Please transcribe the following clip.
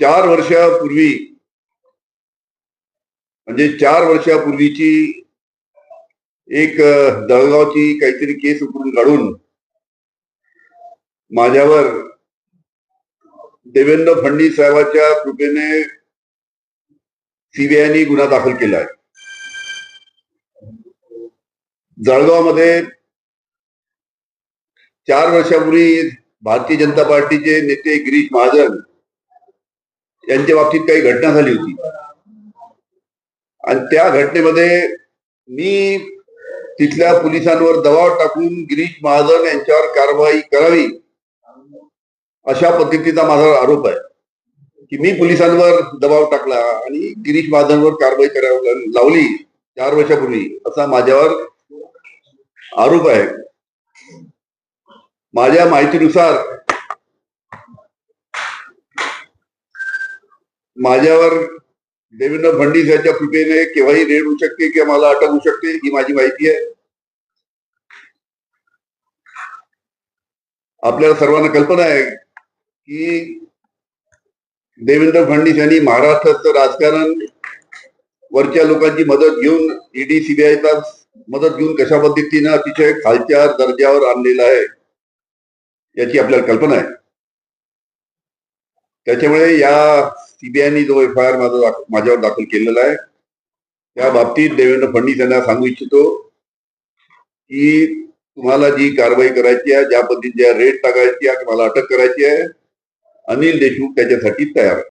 चार वर्षापूर्वी म्हणजे चार वर्षापूर्वीची एक दळगावची काहीतरी केस उकरून काढून माझ्यावर देवेंद्र फडणवीस साहेबांच्या कृपेने सीबीआयने गुन्हा दाखल केला आहे जळगावमध्ये चार वर्षापूर्वी भारतीय जनता पार्टीचे नेते गिरीश महाजन यांच्या बाबतीत काही घटना झाली होती. आणि त्या घटनेमध्ये मी तिथल्या पोलिसांवर दबाव टाकून गिरीश महाजन यांच्यावर कारवाई करावी अशा पद्धतीचा माझा आरोप आहे. की मी पोलिसांवर दबाव टाकला आणि गिरीश महाजनवर कारवाई करावी लावली चार वर्षापूर्वी असा माझ्यावर आरोप आहे. माझ्या माहितीनुसार माझ्यावर देवेंद्र फडणवीस यांच्या कृपेने केव्हाही रेड होऊ शकते किंवा मला अटक होऊ शकते ही माझी माहिती आहे. आपल्याला सर्वांना कल्पना आहे की देवेंद्र फडणवीस यांनी महाराष्ट्राचं राजकारण वरच्या लोकांची मदत घेऊन ईडी सीबीआयचा मदत घेऊन कशा पद्धतीनं अतिशय खालच्या दर्जावर आणलेला आहे याची आपल्याला कल्पना आहे. त्याच्यामुळे या सीबीआयने जो एफ आय आर माझा माझ्यावर दाखल केलेला आहे त्या बाबतीत देवेंद्र फडणवीस यांना सांगू इच्छितो की तुम्हाला जी कारवाई करायची आहे ज्या पद्धतीच्या रेट टाकायची आहे तुम्हाला अटक करायची आहे अनिल देशमुख त्याच्यासाठी तयार आहे.